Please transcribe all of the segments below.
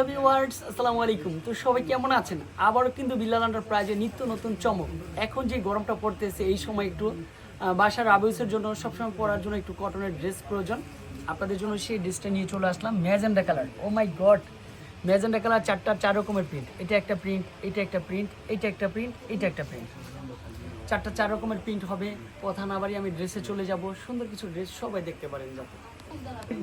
Hello viewers আসসালামু আলাইকুম তো সবাই কেমন আছেন? আবারও কিন্তু বিল্লাল প্রাইজে নিত্য নতুন চমক। এখন যে গরমটা পড়তেছে এই সময় একটু বাসার আবহাওয়ার জন্য, সবসময় পরার জন্য একটু কটনের ড্রেস প্রয়োজন। আপনাদের জন্য সেই ড্রেসটা নিয়ে চলে আসলাম magenta colour oh my god magenta colour চারটা চার রকমের প্রিন্ট এটা একটা প্রিন্ট এটা একটা প্রিন্ট এটা একটা প্রিন্ট এটা একটা প্রিন্ট চারটা চার রকমের প্রিন্ট হবে। কথা না বাড়ি আমি ড্রেসে চলে যাব। সুন্দর কিছু ড্রেস সবাই দেখতে পারেন যাতে।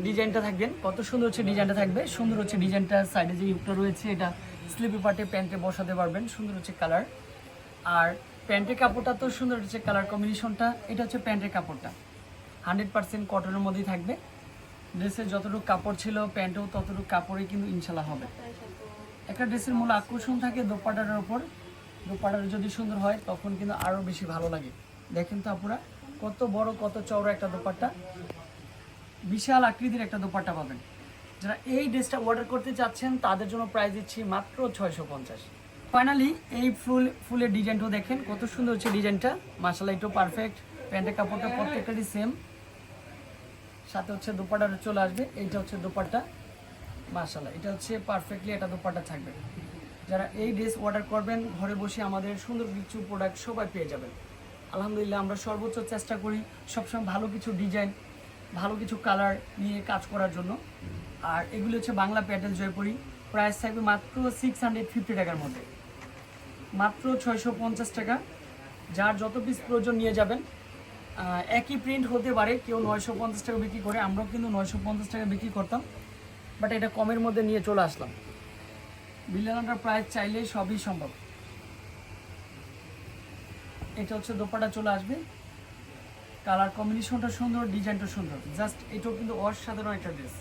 ডিজাইনটা থাকবেন। কত সুন্দর হচ্ছে ডিজাইনটা থাকবে। সুন্দর হচ্ছে ডিজাইনটা সাইডে যে ইউকটা রয়েছে, এটা স্লিপি পার্টে প্যান্টে বসাতে পারবেন। সুন্দর হচ্ছে কালার আর প্যান্টের কাপড়টা তো সুন্দর হচ্ছে কালার কম্বিনেশনটা এটা হচ্ছে প্যান্টের কাপড়টা। হান্ড্রেড কটনের মধ্যেই থাকবে। ড্রেসের যতটুকু কাপড় ছিল প্যান্টেও ততটুকু কাপড়ই কিন্তু ইনশাল্লাহ হবে। একটা ড্রেসের মূল আকর্ষণ থাকে দোপাটার ওপর। দোপাটার যদি সুন্দর হয়, তখন কিন্তু আরও বেশি ভালো লাগে। দেখেন তো আপুরা, কত বড়, কত চওড়া একটা দোপাট্টা। বিশাল আকৃতির একটা দোপাট্টা পাবেন। যারা এই ড্রেসটা অর্ডার করতে চাচ্ছেন, তাদের জন্য প্রাইস দিচ্ছি মাত্র ছয়শো পঞ্চাশ। ফাইনালি এই ফুল, ফুলের ডিজাইনটাও দেখেন, কত সুন্দর হচ্ছে ডিজাইনটা। মাসালা একটু পারফেক্ট প্যান্টের কাপড়টা প্রত্যেকটারই সেম সাথে হচ্ছে দোপাট্টাটা চলে আসবে, এইটা হচ্ছে দোপাট্টা। মাসালা এটা হচ্ছে পারফেক্টলি এটা দোপাট্টা থাকবে। যারা এই ড্রেস অর্ডার করবেন, ঘরে বসে আমাদের সুন্দর কিছু প্রোডাক্ট সবাই পেয়ে যাবেন। আলহামদুলিল্লাহ, আমরা সর্বোচ্চ চেষ্টা করি সবসময় ভালো কিছু ডিজাইন ভালো কিছু কালার নিয়ে কাজ করার জন্য। আর এগুলি হচ্ছে বাংলা প্যাটেল জয়পুরি। প্রাইস থাকবে মাত্র সিক্স টাকার মধ্যে। মাত্র ছয়শো পঞ্চাশ টাকা। যার যত পিস প্রয়োজন নিয়ে যাবেন একই প্রিন্ট হতে পারে। কেউ নয়শো পঞ্চাশ টাকা বিক্রি করে, আমরাও কিন্তু নয়শো পঞ্চাশ টাকা বিক্রি করতাম। বাট এটা কমের মধ্যে নিয়ে চলে আসলাম। বিলিয়নার প্রাইস চাইলেই সবই সম্ভব। এটা হচ্ছে দোপাটা চলে আসবে। কালার কম্বিনেশনটা সুন্দর, ডিজাইনটা সুন্দর। জাস্ট এটাও কিন্তু অসাধারণ একটা ড্রেস।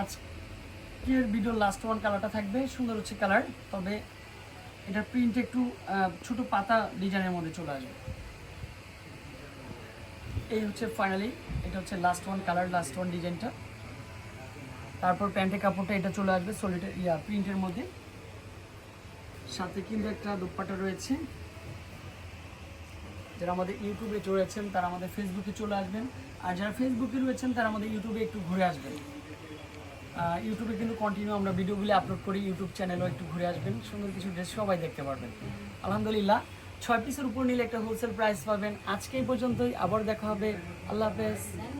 আজকের ভিডিওর লাস্ট ওয়ান কালারটা থাকবে, সুন্দর হচ্ছে কালার, তবে এটার প্রিন্ট একটু ছোট পাতা ডিজাইনের মধ্যে চলে আসবে। এই হচ্ছে ফাইনালি এটা হচ্ছে last one colour last one ডিজাইনটা। তারপর প্যান্টের কাপড়টা এটা চলে আসবে সলিডের ইয়া প্রিন্টের মধ্যে। সাথে কিন্তু একটা দোপাট্টা রয়েছে। যারা আমাদের ইউটিউবে রয়েছেন তারা আমাদের ফেসবুকে চলে আসবেন। আর যারা ফেসবুকে রয়েছেন, তারা আমাদের ইউটিউবে একটু ঘুরে আসবেন। ইউটিউবে কিন্তু কন্টিনিউ আমরা ভিডিওগুলি আপলোড করি, ইউটিউব চ্যানেলও একটু ঘুরে আসবেন। সুন্দর কিছু ড্রেস সবাই দেখতে পারবেন। আলহামদুলিল্লাহ, ছয় পিসের উপর নিলে একটা হোলসেল প্রাইস পাবেন। আজকে এই পর্যন্তই, আবার দেখা হবে। আল্লাহ হাফেজ।